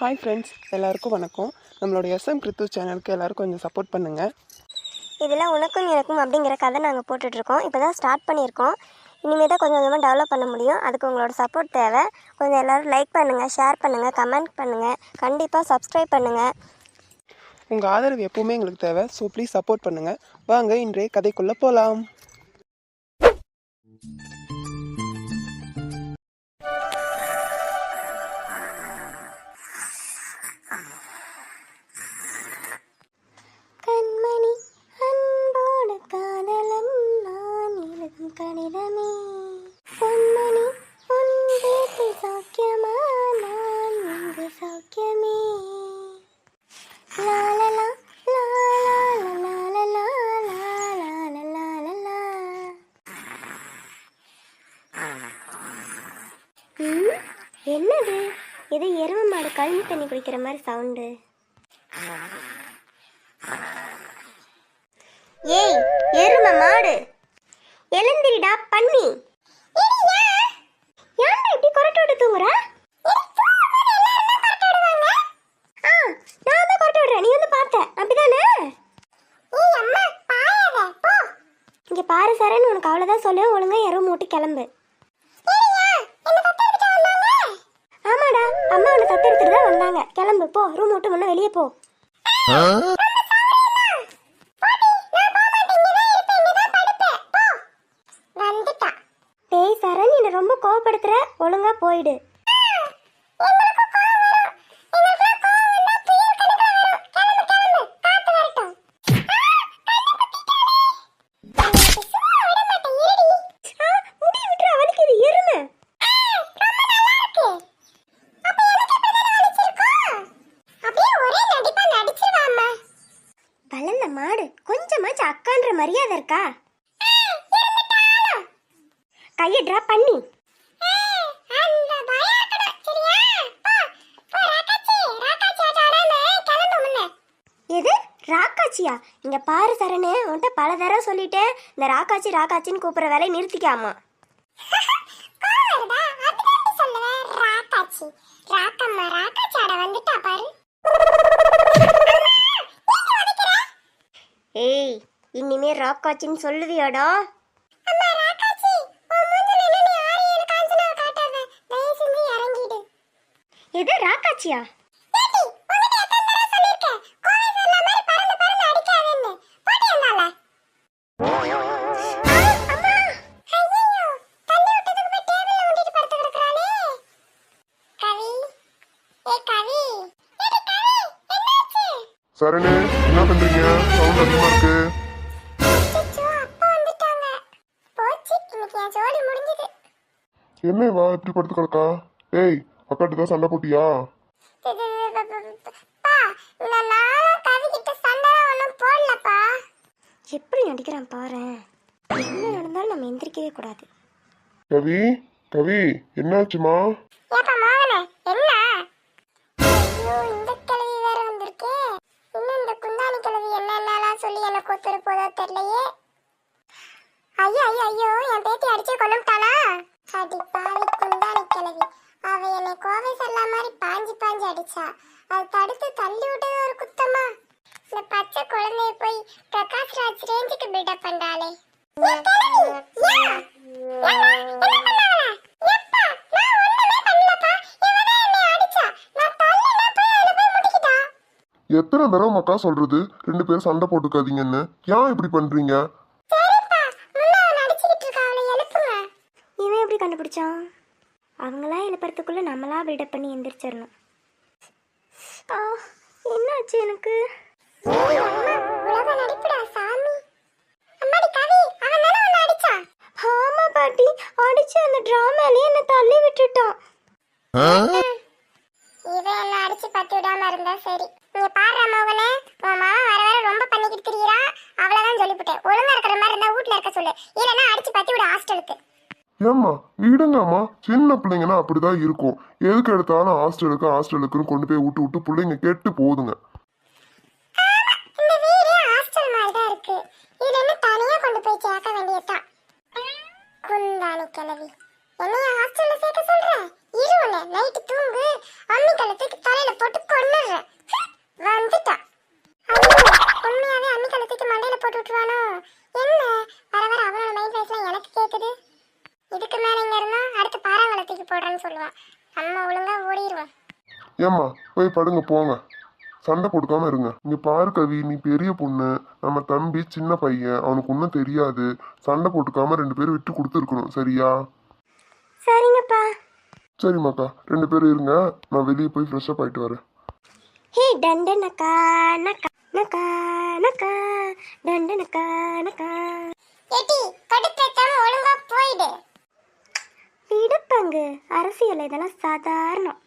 Hi friends எல்லாருக்கும் வணக்கம். நம்மளோட எஸ்எம் கிருத்து சேனலுக்கு எல்லாருக்கும் கொஞ்சம் சப்போர்ட் பண்ணுங்கள் இதில் உனக்கும் எனக்கும் அப்படிங்கிற கதை நாங்கள் போட்டுட்ருக்கோம். இப்போ தான் ஸ்டார்ட் பண்ணியிருக்கோம். இனிமேல் தான் கொஞ்சம் கொஞ்சமாக டெவலப் பண்ண முடியும். அதுக்கு உங்களோட சப்போர்ட் தேவை. கொஞ்சம் எல்லோரும் லைக் பண்ணுங்கள் ஷேர் பண்ணுங்கள் கமெண்ட் பண்ணுங்கள் கண்டிப்பாக சப்ஸ்கிரைப் பண்ணுங்கள் உங்கள் ஆதரவு எப்பவுமே எங்களுக்கு தேவை. ஸோ ப்ளீஸ் சப்போர்ட் பண்ணுங்கள் வாங்க இன்றைய கதைக்குள்ளே போகலாம் என்னது? இது எருமை மாடு கழுவி தண்ணி குடிக்கிற மாதிரி சவுண்டு. ஏய் எருமை மாடு. எழுந்திரிடா பண்ணி. ஏன் இப்படி கொரட்டை விட்டு தூங்குற? ஆ, நான் தான் கொரட்டை விடுறேன். நீ வந்து பார்த்த. அப்படிதானே? இங்க பாரு சரன்னு உனக்கு அவ்வளவுதான் சொல்லு ஒழுங்காக எருமை மூட்டி கிளம்பு. உன்னை தத்தெடுத்துட்டு தான் வந்தாங்க. கிளம்பு போ. ரூம் விட்டு முன்ன வெளியே போ. டேய் சரண் என்ன ரொம்ப கோவப்படுத்துற? ஒழுங்கா போயிடு ஆ, முடி விட்டுற, வலிக்குது, எருமை. வளர்ந்த மாடு ஒரு மரியாதை இருக்கா? கையை ட்ராப் பண்ணி. எது? ராக்காச்சியா? இங்க பாரு சரணு உன்கிட்ட பல தடவை சொல்லிட்டேன். இந்த ராக்காச்சி ராக்காச்சின்னு கூப்பிடுற வேலையை நிறுத்திக்காமா. ஏய் ராக்காச்சின்னு சொல்லுவியாடா எது ராக்காச்சியா? சரணு என்ன பண்றீங்க? சவுண்ட் அதிகமா இருக்கு. என்ன வா இப்படி படுத்து கிடக்கா? ஏய் அக்காட்டு தான் சண்டை போட்டியா? எப்படி நடிக்கிறான் பாரு என்ன நடந்தாலும் நம்ம எந்திரிக்கவே கூடாது கவி கவி என்னாச்சுமா ஏப்பா அடிச்சா அது தடுத்து தள்ளி விட்டது ஒரு குத்தமா? இந்த பச்சை குழந்தைய போய் பிரகாஷ் ராஜ் ரேஞ்சுக்கு பில்டப் பண்றாளே. எத்தனை தடவை மக்கா சொல்றது? ரெண்டு பேரும் சண்டை போட்டுக்காதீங்கன்னு. ஏன் இப்படி பண்றீங்க? இவன் எப்படி கண்டுபிடிச்சான்? அவங்களா எழுப்புறதுக்குள்ள நம்மளா பில்டப் பண்ணி எந்திரிச்சிடணும். என்னாச்சு எனக்கு? ஆமா பாட்டி அடிச்சு அந்த டிராமாலே என்ன தள்ளி விட்டுட்டான். இவன் என்ன அடிச்சு பத்தி விடாம இருந்தா சரி. நீ பாரு மோகனே உன் மாமா வர வர ரொம்ப பண்ணிக்கிட்டு திரியிறா. அவ்வளவுதான் சொல்லிவிட்டேன் ஒழுங்கா இருக்கிற மாதிரி இருந்தா வீட்ல இருக்க சொல்லு. இல்லைன்னா அடிச்சு பத்தி விட ஹாஸ்டலுக்கு ஏம்மா விடுங்கம்மா சின்ன பிள்ளைங்கன்னா அப்படிதான் இருக்கும். எதுக்கு எடுத்தாலும் ஹாஸ்டலுக்கு ஹாஸ்டலுக்குன்னு கொண்டு போய் விட்டு விட்டு பிள்ளைங்க கெட்டு போகுதுங்க. இந்த தான் கொண்டு போய் என்னைய ஹாஸ்டல்ல சேர்க்க சொல்ற? இரு உன்னை. நைட்டு தூங்கு. அம்மி கழுத்துக்கு தலையில போட்டு கொன்னுடுறேன் வந்துட்டான் ஐயோ, உண்மையாவே அம்மி கழுத்துக்கு மண்டையில போட்டு விட்டுருவானோ என்ன வர வர அவனோட மைண்ட் வாய்ஸ்லாம் எனக்கு கேக்குது இதுக்கு மேல இங்க இருந்தா அடுத்து போடுறேன்னு சொல்லுவான் நம்ம ஒழுங்கா ஓடிடுவோம் ஏம்மா போய் படுங்க போங்க. சண்டை போட்டுக்காம இருங்க. இங்க பாரு கவி நீ பெரிய பொண்ணு. நம்ம தம்பி சின்ன பையன். அவனுக்கு ஒன்றும் தெரியாது. சண்டை போட்டுக்காம ரெண்டு பேரும் விட்டு கொடுத்துருக்கணும். சரியா? சரிங்கப்பா. சரிம்மாக்கா ரெண்டு பேரும் இருங்க. நான் வெளியே போய் ஃப்ரெஷ்அப் ஆயிட்டு வரேன். ஹே டண்டு நக்கா நக்கா நக்கா நக்கா டண்டு நக்கா நக்கா ஏட்டி கடுப்பேத்தாம ஒழுங்கா போயிடு விடுப்பாங்க அரசியல் இதெல்லாம் சாதாரணம்